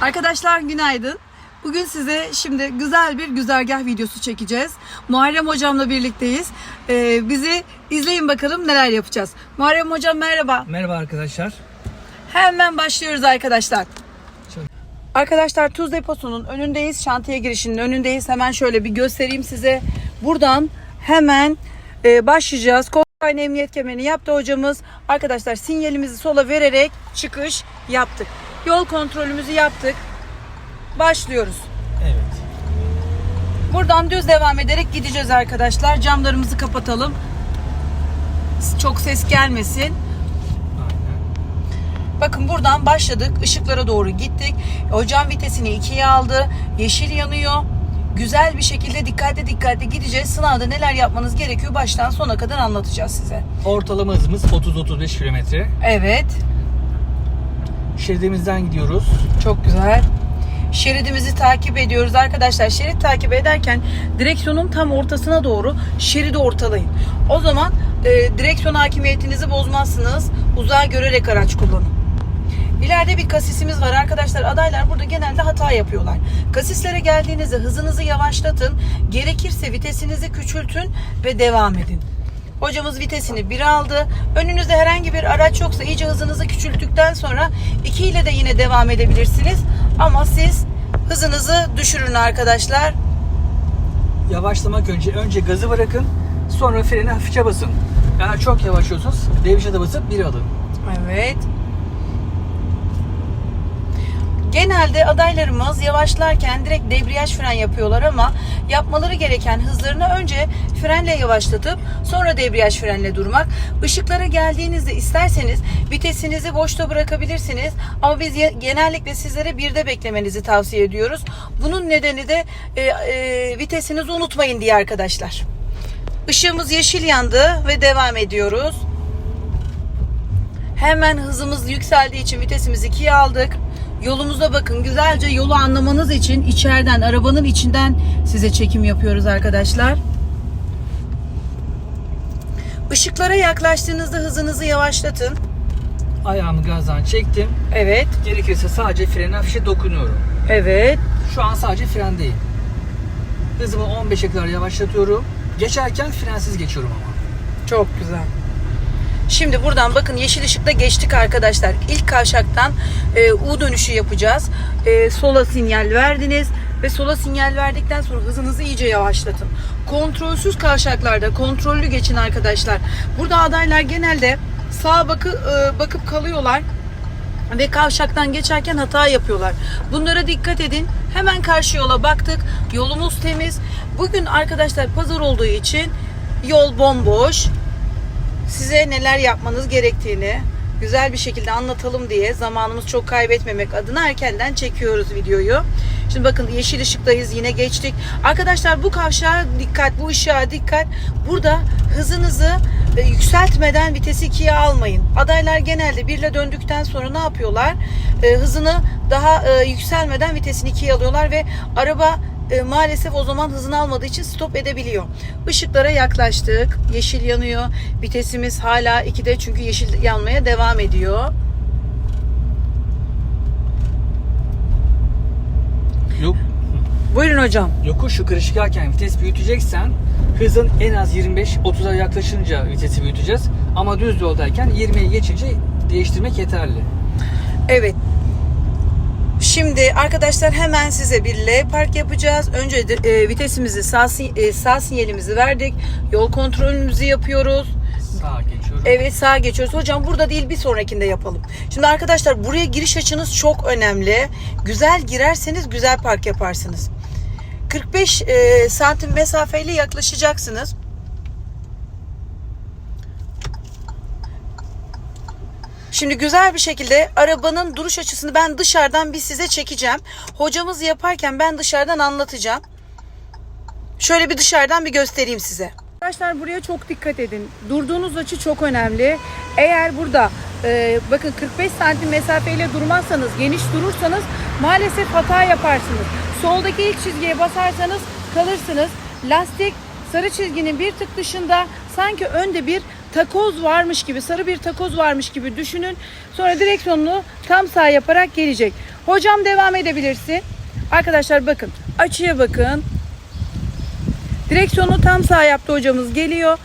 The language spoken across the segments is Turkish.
Arkadaşlar günaydın. Bugün size şimdi güzel bir güzergah videosu çekeceğiz. Muharrem hocamla birlikteyiz. Ee, bizi izleyin bakalım neler yapacağız. Muharrem hocam merhaba. Merhaba arkadaşlar. Hemen başlıyoruz arkadaşlar. Arkadaşlar tuz deposunun önündeyiz. Şantiye girişinin önündeyiz. Hemen şöyle bir göstereyim size. Buradan hemen e, başlayacağız. Kolay emniyet kemerini yaptı hocamız. Arkadaşlar sinyalimizi sola vererek çıkış yaptık. Yol kontrolümüzü yaptık. Başlıyoruz. Evet. Buradan düz devam ederek gideceğiz arkadaşlar. Camlarımızı kapatalım. Çok ses gelmesin. Bakın buradan başladık. Işıklara doğru gittik. Hocam vitesini ikiye aldı. Yeşil yanıyor. Güzel bir şekilde dikkatli dikkatli gideceğiz. Sınavda neler yapmanız gerekiyor baştan sona kadar anlatacağız size. Ortalama hızımız 30-35 kilometre. Evet. Şeridimizden gidiyoruz. Çok güzel. Şeridimizi takip ediyoruz arkadaşlar. Şerit takip ederken direksiyonun tam ortasına doğru şeridi ortalayın. O zaman e, direksiyon hakimiyetinizi bozmazsınız. Uzağa görerek araç kullanın. İleride bir kasisimiz var arkadaşlar. Adaylar burada genelde hata yapıyorlar. Kasislere geldiğinizde hızınızı yavaşlatın. Gerekirse vitesinizi küçültün ve devam edin. Hocamız vitesini 1 aldı. Önünüzde herhangi bir araç yoksa iyice hızınızı küçülttükten sonra 2 ile de yine devam edebilirsiniz. Ama siz hızınızı düşürün arkadaşlar. Yavaşlamak önce önce gazı bırakın. Sonra freni hafifçe basın. Eğer çok yavaşlıyorsanız devrişe de basıp bir alın. Evet. Genelde adaylarımız yavaşlarken direkt debriyaj fren yapıyorlar ama yapmaları gereken hızlarını önce frenle yavaşlatıp sonra debriyaj frenle durmak. Işıklara geldiğinizde isterseniz vitesinizi boşta bırakabilirsiniz ama biz genellikle sizlere birde beklemenizi tavsiye ediyoruz. Bunun nedeni de e, e, vitesinizi unutmayın diye arkadaşlar. Işığımız yeşil yandı ve devam ediyoruz. Hemen hızımız yükseldiği için vitesimizi ikiye aldık. Yolumuza bakın. Güzelce yolu anlamanız için içeriden, arabanın içinden size çekim yapıyoruz arkadaşlar. Işıklara yaklaştığınızda hızınızı yavaşlatın. Ayağımı gazdan çektim. Evet, Gerekirse sadece frene hafifçe dokunuyorum. evet. Şu an sadece frendeyim. Hızımı 15'e kadar yavaşlatıyorum. Geçerken frensiz geçiyorum ama. Çok güzel. Şimdi buradan bakın yeşil ışıkta geçtik arkadaşlar. İlk kavşaktan e, U dönüşü yapacağız. E, sola sinyal verdiniz ve sola sinyal verdikten sonra hızınızı iyice yavaşlatın. Kontrolsüz kavşaklarda kontrollü geçin arkadaşlar. Burada adaylar genelde sağa bakı, e, bakıp kalıyorlar ve kavşaktan geçerken hata yapıyorlar. Bunlara dikkat edin. Hemen karşı yola baktık. Yolumuz temiz. Bugün arkadaşlar pazar olduğu için yol bomboş. Size neler yapmanız gerektiğini güzel bir şekilde anlatalım diye zamanımız çok kaybetmemek adına erkenden çekiyoruz videoyu. Şimdi bakın yeşil ışıktayız yine geçtik. Arkadaşlar bu kavşağa dikkat, bu ışığa dikkat. Burada hızınızı e, yükseltmeden vitesi ikiye almayın. Adaylar genelde birle döndükten sonra ne yapıyorlar? E, hızını daha e, yükselmeden vitesini ikiye alıyorlar ve araba e, maalesef o zaman hızını almadığı için stop edebiliyor. Işıklara yaklaştık. Yeşil yanıyor. Vitesimiz hala 2'de çünkü yeşil yanmaya devam ediyor. Yok. Buyurun hocam. Yokuş yukarı çıkarken vites büyüteceksen hızın en az 25-30'a yaklaşınca vitesi büyüteceğiz. Ama düz yoldayken 20'ye geçince değiştirmek yeterli. Evet. Şimdi arkadaşlar hemen size bir L park yapacağız. Önce e, vitesimizi sağ, e, sağ sinyalimizi verdik. Yol kontrolümüzü yapıyoruz. Sağa geçiyorum. Evet sağa geçiyoruz. Hocam burada değil bir sonrakinde yapalım. Şimdi arkadaşlar buraya giriş açınız çok önemli. Güzel girerseniz güzel park yaparsınız. 45 e, santim mesafeyle yaklaşacaksınız. Şimdi güzel bir şekilde arabanın duruş açısını ben dışarıdan bir size çekeceğim. Hocamız yaparken ben dışarıdan anlatacağım. Şöyle bir dışarıdan bir göstereyim size. Arkadaşlar buraya çok dikkat edin. Durduğunuz açı çok önemli. Eğer burada e, bakın 45 santim mesafeyle durmazsanız, geniş durursanız maalesef hata yaparsınız. Soldaki ilk çizgiye basarsanız kalırsınız. Lastik sarı çizginin bir tık dışında sanki önde bir takoz varmış gibi, sarı bir takoz varmış gibi düşünün. Sonra direksiyonunu tam sağ yaparak gelecek. Hocam devam edebilirsin. Arkadaşlar bakın. Açıya bakın. Direksiyonu tam sağ yaptı hocamız geliyor.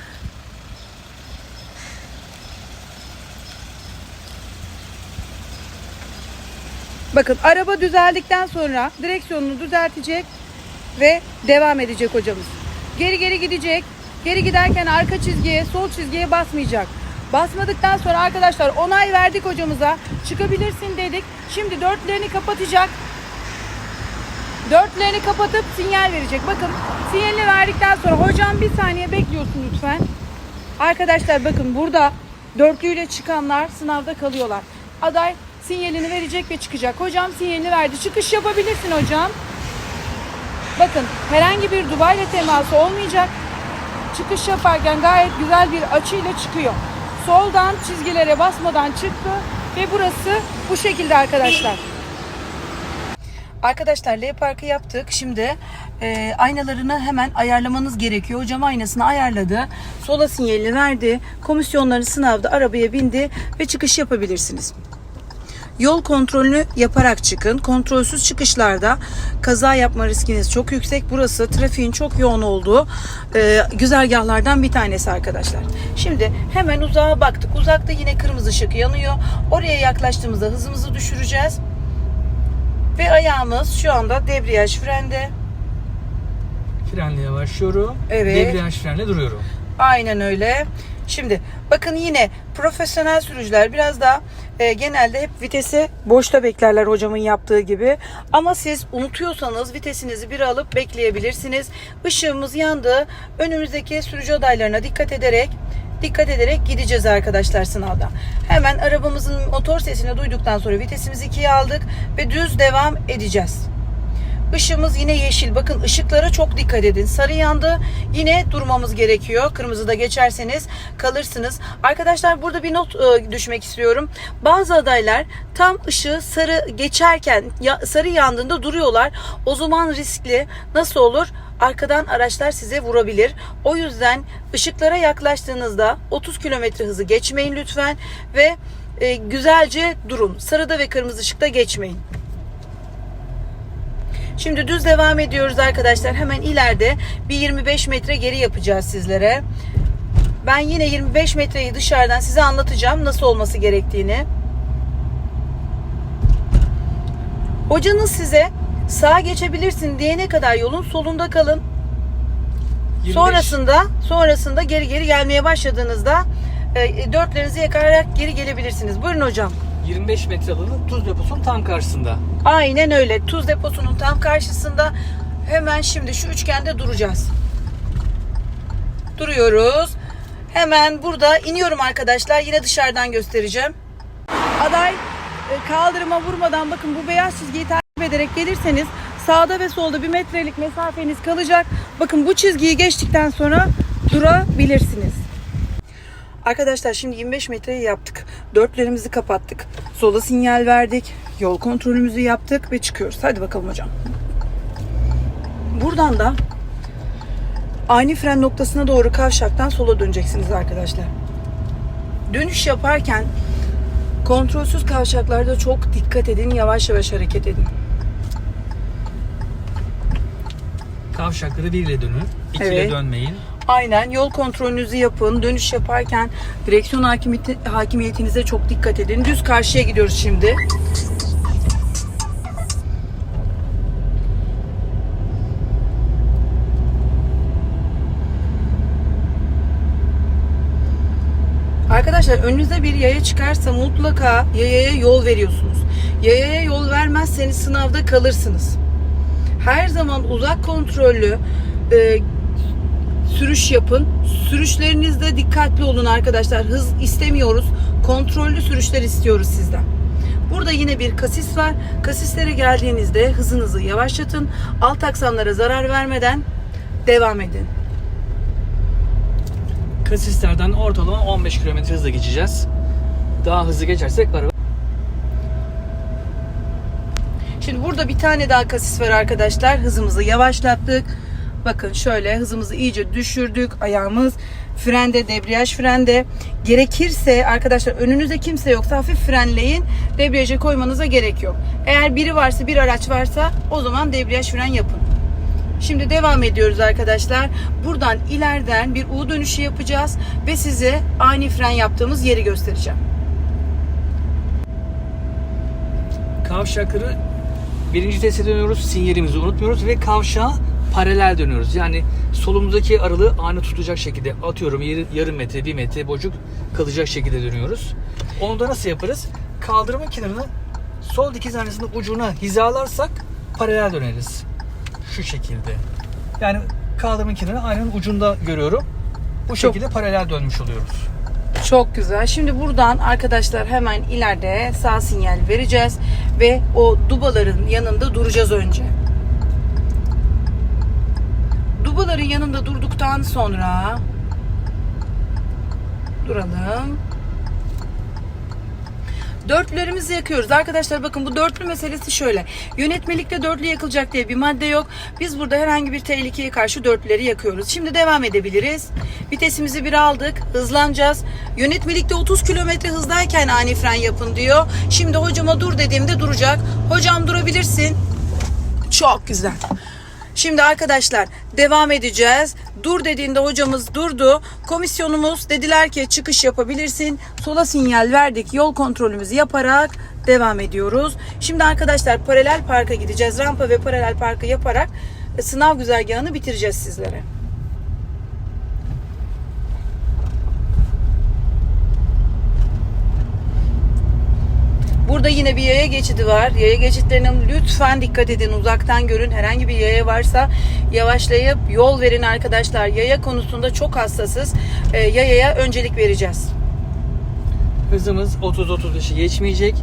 Bakın araba düzeldikten sonra direksiyonunu düzeltecek ve devam edecek hocamız. Geri geri gidecek. Geri giderken arka çizgiye, sol çizgiye basmayacak. Basmadıktan sonra arkadaşlar onay verdik hocamıza. Çıkabilirsin dedik. Şimdi dörtlerini kapatacak. Dörtlerini kapatıp sinyal verecek. Bakın sinyalini verdikten sonra hocam bir saniye bekliyorsun lütfen. Arkadaşlar bakın burada dörtlüyle çıkanlar sınavda kalıyorlar. Aday sinyalini verecek ve çıkacak. Hocam sinyalini verdi. Çıkış yapabilirsin hocam. Bakın herhangi bir Dubai ile teması olmayacak. Çıkış yaparken gayet güzel bir açıyla çıkıyor. Soldan çizgilere basmadan çıktı ve burası bu şekilde arkadaşlar. Arkadaşlar L parkı yaptık. Şimdi e, aynalarını hemen ayarlamanız gerekiyor. Hocam aynasını ayarladı. Sola sinyalini verdi. Komisyonları sınavda arabaya bindi ve çıkış yapabilirsiniz. Yol kontrolünü yaparak çıkın. Kontrolsüz çıkışlarda kaza yapma riskiniz çok yüksek. Burası trafiğin çok yoğun olduğu e, güzergahlardan bir tanesi arkadaşlar. Şimdi hemen uzağa baktık. Uzakta yine kırmızı ışık yanıyor. Oraya yaklaştığımızda hızımızı düşüreceğiz. Ve ayağımız şu anda debriyaj frende. Frenle yavaşlıyorum. Evet. Debriyaj frenle duruyorum. Aynen öyle. Şimdi bakın yine profesyonel sürücüler biraz daha e, genelde hep vitesi boşta beklerler hocamın yaptığı gibi. Ama siz unutuyorsanız vitesinizi bir alıp bekleyebilirsiniz. Işığımız yandı. Önümüzdeki sürücü adaylarına dikkat ederek dikkat ederek gideceğiz arkadaşlar sınavda. Hemen arabamızın motor sesini duyduktan sonra vitesimizi ikiye aldık ve düz devam edeceğiz. Işığımız yine yeşil. Bakın ışıklara çok dikkat edin. Sarı yandı. Yine durmamız gerekiyor. Kırmızıda geçerseniz kalırsınız. Arkadaşlar burada bir not e, düşmek istiyorum. Bazı adaylar tam ışığı sarı geçerken sarı yandığında duruyorlar. O zaman riskli. Nasıl olur? Arkadan araçlar size vurabilir. O yüzden ışıklara yaklaştığınızda 30 km hızı geçmeyin lütfen ve e, güzelce durun. Sarıda ve kırmızı ışıkta geçmeyin. Şimdi düz devam ediyoruz arkadaşlar. Hemen ileride bir 25 metre geri yapacağız sizlere. Ben yine 25 metreyi dışarıdan size anlatacağım nasıl olması gerektiğini. Hocanız size sağa geçebilirsin diyene kadar yolun solunda kalın. 25 Sonrasında sonrasında geri geri gelmeye başladığınızda e, dörtlerinizi yakarak geri gelebilirsiniz. Buyurun hocam. 25 metre alanı tuz deposunun tam karşısında. Aynen öyle. Tuz deposunun tam karşısında hemen şimdi şu üçgende duracağız. Duruyoruz. Hemen burada iniyorum arkadaşlar. Yine dışarıdan göstereceğim. Aday e, kaldırıma vurmadan bakın bu beyaz çizgiyi takip ederek gelirseniz sağda ve solda bir metrelik mesafeniz kalacak. Bakın bu çizgiyi geçtikten sonra durabilirsiniz. Arkadaşlar şimdi 25 metreyi yaptık. Dörtlerimizi kapattık. Sola sinyal verdik. Yol kontrolümüzü yaptık ve çıkıyoruz. Hadi bakalım hocam. Buradan da ani fren noktasına doğru kavşaktan sola döneceksiniz arkadaşlar. Dönüş yaparken kontrolsüz kavşaklarda çok dikkat edin. Yavaş yavaş hareket edin. Kavşakları bir ile dönün. İki ile Evet. dönmeyin. Aynen yol kontrolünüzü yapın. Dönüş yaparken direksiyon hakimiyeti, hakimiyetinize çok dikkat edin. Düz karşıya gidiyoruz şimdi. Arkadaşlar önünüze bir yaya çıkarsa mutlaka yayaya yol veriyorsunuz. Yayaya yol vermezseniz sınavda kalırsınız. Her zaman uzak kontrollü e, sürüş yapın. Sürüşlerinizde dikkatli olun arkadaşlar. Hız istemiyoruz. Kontrollü sürüşler istiyoruz sizden. Burada yine bir kasis var. Kasislere geldiğinizde hızınızı yavaşlatın. Alt aksamlara zarar vermeden devam edin. Kasislerden ortalama 15 km hızla geçeceğiz. Daha hızlı geçersek araba Şimdi burada bir tane daha kasis var arkadaşlar. Hızımızı yavaşlattık. Bakın şöyle hızımızı iyice düşürdük. Ayağımız frende, debriyaj frende. Gerekirse arkadaşlar önünüzde kimse yoksa hafif frenleyin. Debriyaja koymanıza gerek yok. Eğer biri varsa, bir araç varsa o zaman debriyaj fren yapın. Şimdi devam ediyoruz arkadaşlar. Buradan ileriden bir U dönüşü yapacağız ve size ani fren yaptığımız yeri göstereceğim. Kavşakları birinci teste dönüyoruz. Sinyalimizi unutmuyoruz ve kavşağa paralel dönüyoruz. Yani solumuzdaki aralığı aynı tutacak şekilde atıyorum yarı- yarım metre, bir metre boşluk kalacak şekilde dönüyoruz. Onu da nasıl yaparız? Kaldırımın kenarını sol dikiz aynasının ucuna hizalarsak paralel döneriz. Şu şekilde. Yani kaldırımın kenarını aynanın ucunda görüyorum. Bu şekilde paralel dönmüş oluyoruz. Çok güzel. Şimdi buradan arkadaşlar hemen ileride sağ sinyal vereceğiz ve o dubaların yanında duracağız önce. Dubaların yanında durduktan sonra duralım. Dörtlülerimizi yakıyoruz. Arkadaşlar bakın bu dörtlü meselesi şöyle. Yönetmelikte dörtlü yakılacak diye bir madde yok. Biz burada herhangi bir tehlikeye karşı dörtlüleri yakıyoruz. Şimdi devam edebiliriz. Vitesimizi bir aldık. Hızlanacağız. Yönetmelikte 30 kilometre hızdayken ani fren yapın diyor. Şimdi hocama dur dediğimde duracak. Hocam durabilirsin. Çok güzel. Şimdi arkadaşlar devam edeceğiz. Dur dediğinde hocamız durdu. Komisyonumuz dediler ki çıkış yapabilirsin. Sola sinyal verdik. Yol kontrolümüzü yaparak devam ediyoruz. Şimdi arkadaşlar paralel parka gideceğiz. Rampa ve paralel parkı yaparak sınav güzergahını bitireceğiz sizlere. Burada yine bir yaya geçidi var. Yaya geçitlerine lütfen dikkat edin. Uzaktan görün. Herhangi bir yaya varsa yavaşlayıp yol verin arkadaşlar. Yaya konusunda çok hassasız. Ee, yayaya öncelik vereceğiz. Hızımız 30-35'i geçmeyecek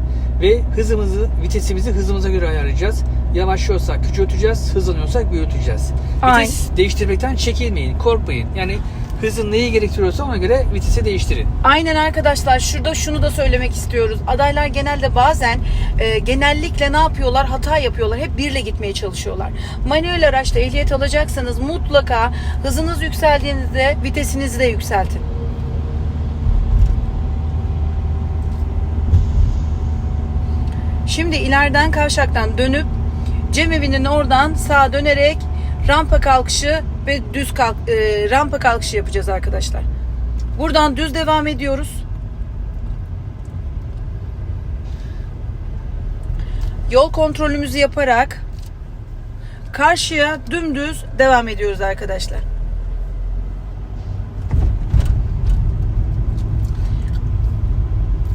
ve hızımızı, vitesimizi hızımıza göre ayarlayacağız. Yavaşlıyorsak küçülteceğiz, hızlanıyorsak büyüteceğiz. Vites değiştirmekten çekinmeyin, korkmayın. Yani hızın neyi gerektiriyorsa ona göre vitesi değiştirin. Aynen arkadaşlar şurada şunu da söylemek istiyoruz. Adaylar genelde bazen e, genellikle ne yapıyorlar? Hata yapıyorlar. Hep birle gitmeye çalışıyorlar. Manuel araçta ehliyet alacaksanız mutlaka hızınız yükseldiğinizde vitesinizi de yükseltin. Şimdi ileriden kavşaktan dönüp Cemevinin oradan sağa dönerek rampa kalkışı ve düz kalk, e, rampa kalkışı yapacağız arkadaşlar. Buradan düz devam ediyoruz. Yol kontrolümüzü yaparak karşıya dümdüz devam ediyoruz arkadaşlar.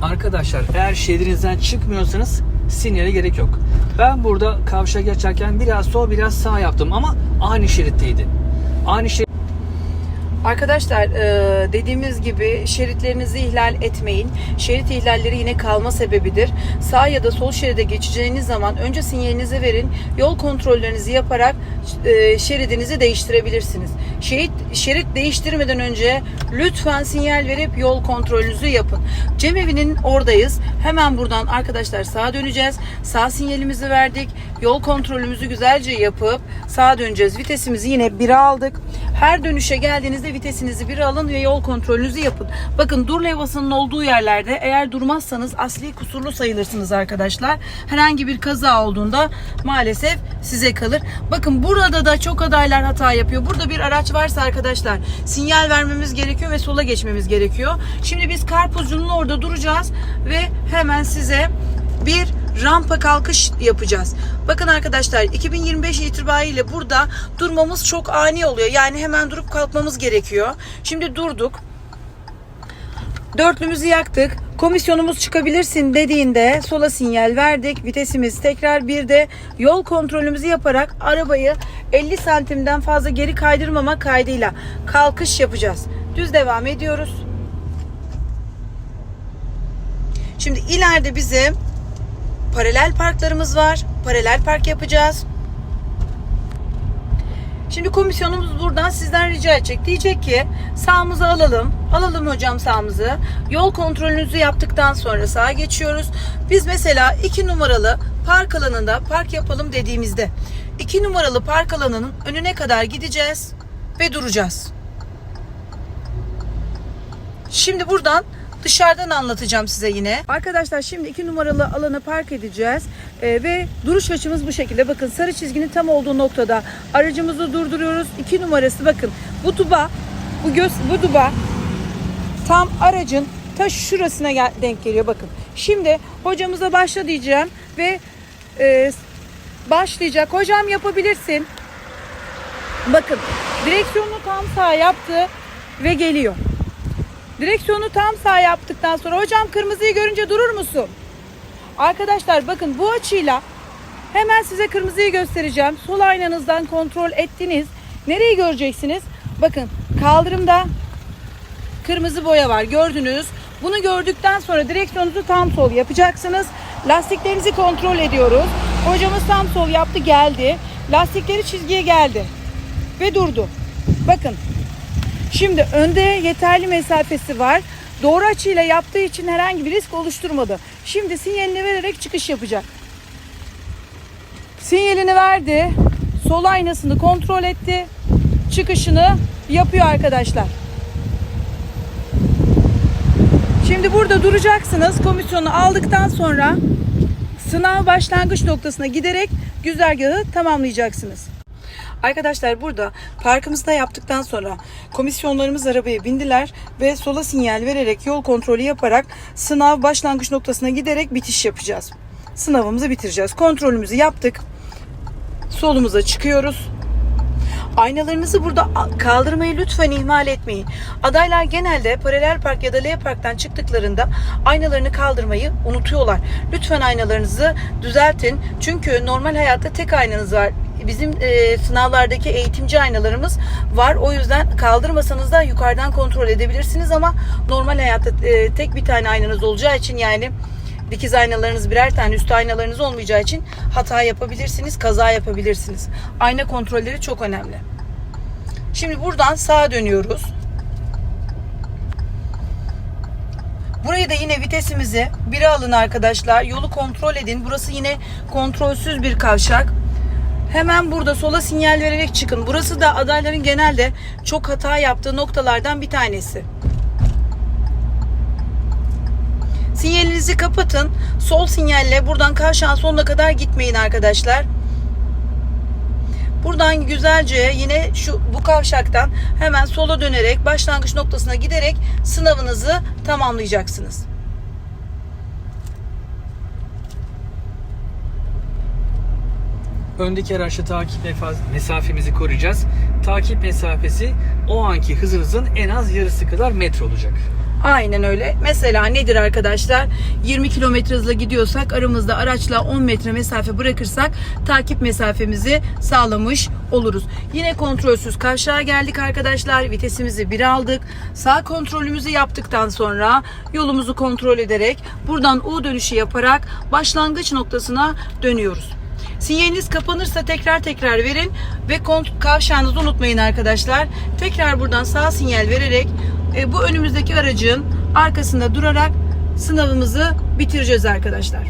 Arkadaşlar eğer şehrinizden çıkmıyorsanız sinyale gerek yok. Ben burada kavşak geçerken biraz sol biraz sağ yaptım ama aynı şeritteydi. Aynı şerit Arkadaşlar e, dediğimiz gibi şeritlerinizi ihlal etmeyin. Şerit ihlalleri yine kalma sebebidir. Sağ ya da sol şeride geçeceğiniz zaman önce sinyalinizi verin. Yol kontrollerinizi yaparak e, şeridinizi değiştirebilirsiniz. Şerit, şerit değiştirmeden önce lütfen sinyal verip yol kontrolünüzü yapın. Cemevi'nin oradayız. Hemen buradan arkadaşlar sağa döneceğiz. Sağ sinyalimizi verdik. Yol kontrolümüzü güzelce yapıp sağa döneceğiz. Vitesimizi yine 1'e aldık. Her dönüşe geldiğinizde vitesinizi bir alın ve yol kontrolünüzü yapın. Bakın dur levhasının olduğu yerlerde eğer durmazsanız asli kusurlu sayılırsınız arkadaşlar. Herhangi bir kaza olduğunda maalesef size kalır. Bakın burada da çok adaylar hata yapıyor. Burada bir araç varsa arkadaşlar sinyal vermemiz gerekiyor ve sola geçmemiz gerekiyor. Şimdi biz karpuzcunun orada duracağız ve hemen size bir rampa kalkış yapacağız. Bakın arkadaşlar 2025 itibariyle burada durmamız çok ani oluyor. Yani hemen durup kalkmamız gerekiyor. Şimdi durduk. Dörtlümüzü yaktık. Komisyonumuz çıkabilirsin dediğinde sola sinyal verdik. Vitesimiz tekrar bir de yol kontrolümüzü yaparak arabayı 50 santimden fazla geri kaydırmama kaydıyla kalkış yapacağız. Düz devam ediyoruz. Şimdi ileride bizim paralel parklarımız var. Paralel park yapacağız. Şimdi komisyonumuz buradan sizden rica edecek. Diyecek ki sağımızı alalım. Alalım hocam sağımızı. Yol kontrolünüzü yaptıktan sonra sağa geçiyoruz. Biz mesela iki numaralı park alanında park yapalım dediğimizde 2 numaralı park alanının önüne kadar gideceğiz ve duracağız. Şimdi buradan dışarıdan anlatacağım size yine. Arkadaşlar şimdi 2 numaralı alanı park edeceğiz Ee, ve duruş açımız bu şekilde. Bakın sarı çizginin tam olduğu noktada aracımızı durduruyoruz. 2 numarası bakın bu duba bu göz bu duba tam aracın ta şurasına gel- denk geliyor bakın. Şimdi hocamıza başla diyeceğim ve e, başlayacak. Hocam yapabilirsin. Bakın direksiyonu tam sağ yaptı ve geliyor. Direksiyonu tam sağ yaptıktan sonra hocam kırmızıyı görünce durur musun? Arkadaşlar bakın bu açıyla hemen size kırmızıyı göstereceğim. Sol aynanızdan kontrol ettiniz. Nereyi göreceksiniz? Bakın kaldırımda kırmızı boya var gördünüz. Bunu gördükten sonra direksiyonunuzu tam sol yapacaksınız. Lastiklerinizi kontrol ediyoruz. Hocamız tam sol yaptı geldi. Lastikleri çizgiye geldi ve durdu. Bakın Şimdi önde yeterli mesafesi var. Doğru açıyla yaptığı için herhangi bir risk oluşturmadı. Şimdi sinyalini vererek çıkış yapacak. Sinyalini verdi. Sol aynasını kontrol etti. Çıkışını yapıyor arkadaşlar. Şimdi burada duracaksınız. Komisyonu aldıktan sonra sınav başlangıç noktasına giderek güzergahı tamamlayacaksınız. Arkadaşlar burada parkımızda yaptıktan sonra komisyonlarımız arabaya bindiler ve sola sinyal vererek yol kontrolü yaparak sınav başlangıç noktasına giderek bitiş yapacağız. Sınavımızı bitireceğiz. Kontrolümüzü yaptık. Solumuza çıkıyoruz. Aynalarınızı burada kaldırmayı lütfen ihmal etmeyin. Adaylar genelde paralel park ya da L parktan çıktıklarında aynalarını kaldırmayı unutuyorlar. Lütfen aynalarınızı düzeltin. Çünkü normal hayatta tek aynanız var. Bizim e, sınavlardaki eğitimci aynalarımız var. O yüzden kaldırmasanız da yukarıdan kontrol edebilirsiniz ama normal hayatta e, tek bir tane aynanız olacağı için yani dikiz aynalarınız birer tane üstü aynalarınız olmayacağı için hata yapabilirsiniz, kaza yapabilirsiniz. Ayna kontrolleri çok önemli. Şimdi buradan sağa dönüyoruz. Burayı da yine vitesimizi 1'e alın arkadaşlar. Yolu kontrol edin. Burası yine kontrolsüz bir kavşak. Hemen burada sola sinyal vererek çıkın. Burası da adayların genelde çok hata yaptığı noktalardan bir tanesi. Sinyalinizi kapatın. Sol sinyalle buradan kavşağın sonuna kadar gitmeyin arkadaşlar. Buradan güzelce yine şu bu kavşaktan hemen sola dönerek başlangıç noktasına giderek sınavınızı tamamlayacaksınız. Öndeki araçla takip mesafemizi koruyacağız. Takip mesafesi o anki hızınızın en az yarısı kadar metre olacak. Aynen öyle. Mesela nedir arkadaşlar? 20 kilometre hızla gidiyorsak aramızda araçla 10 metre mesafe bırakırsak takip mesafemizi sağlamış oluruz. Yine kontrolsüz kavşağa geldik arkadaşlar. Vitesimizi bir aldık. Sağ kontrolümüzü yaptıktan sonra yolumuzu kontrol ederek buradan U dönüşü yaparak başlangıç noktasına dönüyoruz. Sinyaliniz kapanırsa tekrar tekrar verin ve kavşağınızı unutmayın arkadaşlar. Tekrar buradan sağ sinyal vererek e, bu önümüzdeki aracın arkasında durarak sınavımızı bitireceğiz arkadaşlar.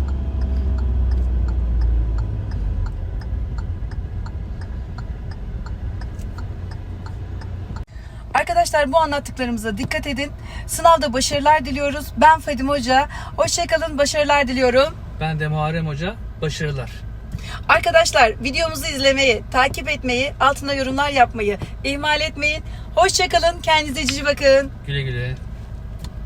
Arkadaşlar bu anlattıklarımıza dikkat edin. Sınavda başarılar diliyoruz. Ben Fadime Hoca. Hoşçakalın, başarılar diliyorum. Ben de Muharrem Hoca. Başarılar. Arkadaşlar videomuzu izlemeyi, takip etmeyi, altına yorumlar yapmayı ihmal etmeyin. Hoşçakalın, kendinize cici bakın. Güle güle.